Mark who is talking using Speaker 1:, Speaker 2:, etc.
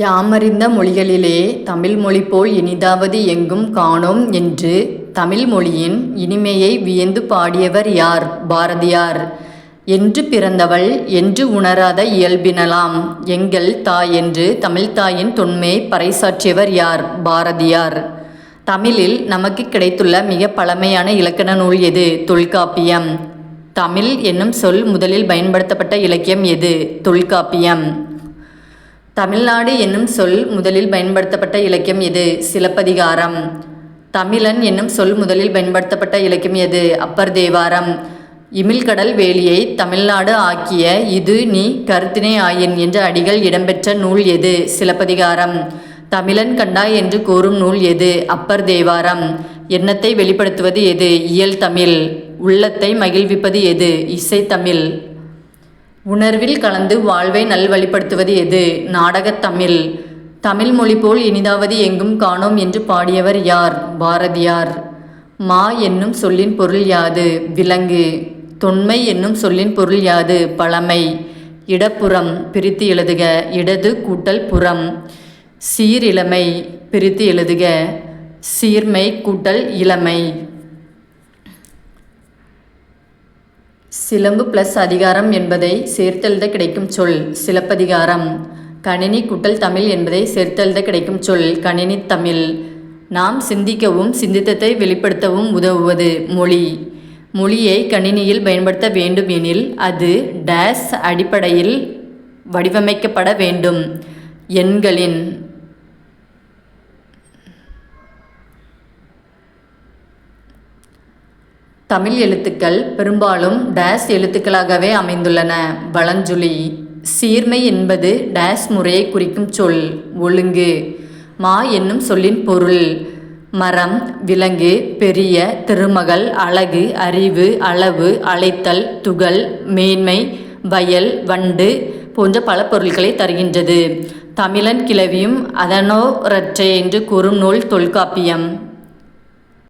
Speaker 1: யாமறிந்த மொழிகளிலே தமிழ் மொழி போல் இனிதாவது எங்கும் காணோம் என்று தமிழ் மொழியின் இனிமையை வியந்து பாடியவர் யார் பாரதியார் என்று பிறந்தவள் என்று உணராத இயல்பினலாம் எங்கள் தாய் என்று தமிழ்தாயின் தொன்மை பறைசாற்றியவர் யார் பாரதியார் தமிழில் நமக்கு கிடைத்துள்ள மிக பழமையான இலக்கண நூல் எது தொல்காப்பியம் தமிழ் என்னும் சொல் முதலில் பயன்படுத்தப்பட்ட இலக்கியம் எது தொல்காப்பியம் தமிழ்நாடு என்னும் சொல் முதலில் பயன்படுத்தப்பட்ட இலக்கியம் எது சிலப்பதிகாரம் தமிழன் என்னும் சொல் முதலில் பயன்படுத்தப்பட்ட இலக்கியம் எது அப்பர் தேவாரம் இமிழ்கடல் வேலியை தமிழ்நாடு ஆக்கிய இது நீ கருத்தினை ஆயின் என்ற அடிகள் இடம்பெற்ற நூல் எது சிலப்பதிகாரம் தமிழன் கண்டாய் என்று கூறும் நூல் எது அப்பர் தேவாரம் எண்ணத்தை வெளிப்படுத்துவது எது இயல் தமிழ் உள்ளத்தை மகிழ்விப்பது எது இசைத்தமிழ் உணர்வில் கலந்து வாழ்வை நல்வழிப்படுத்துவது எது நாடகத் தமிழ் தமிழ் மொழி போல் இனிதாவது எங்கும் காணோம் என்று பாடியவர் யார் பாரதியார் மா என்னும் சொல்லின் பொருள் யாது விலங்கு தொன்மை என்னும் சொல்லின் பொருள் யாது பழமை இடப்புறம் பிரித்து எழுதுக இடது கூட்டல் புறம் சீரிழமை பிரித்து எழுதுக சீர்மை கூட்டல் இளமை சிலம்பு பிளஸ் அதிகாரம் என்பதை சேர்த்தெழுத கிடைக்கும் சொல் சிலப்பதிகாரம் கணினி குட்டல் தமிழ் என்பதை சேர்த்தெழுத கிடைக்கும் சொல் கணினி தமிழ் நாம் சிந்திக்கவும் சிந்தித்தத்தை வெளிப்படுத்தவும் உதவுவது மொழி மொழியை கணினியில் பயன்படுத்த வேண்டும் எனில் அது டேஸ் அடிப்படையில் வடிவமைக்கப்பட வேண்டும் எண்களின் தமிழ் எழுத்துக்கள் பெரும்பாலும் டேஸ் எழுத்துக்களாகவே அமைந்துள்ளன பழஞ்சொலி சீர்மை என்பது டேஸ் முறையை குறிக்கும் சொல் ஒழுங்கு மா என்னும் சொல்லின் பொருள் மரம் விலங்கு பெரிய திருமகள் அழகு அறிவு அளவு அழைத்தல் துகள் மேன்மை வயல் வண்டு போன்ற பல பொருட்களை தருகின்றது தமிழன் கிளவியும் அதனோரற்றை என்று கூறும் நூல் தொல்காப்பியம்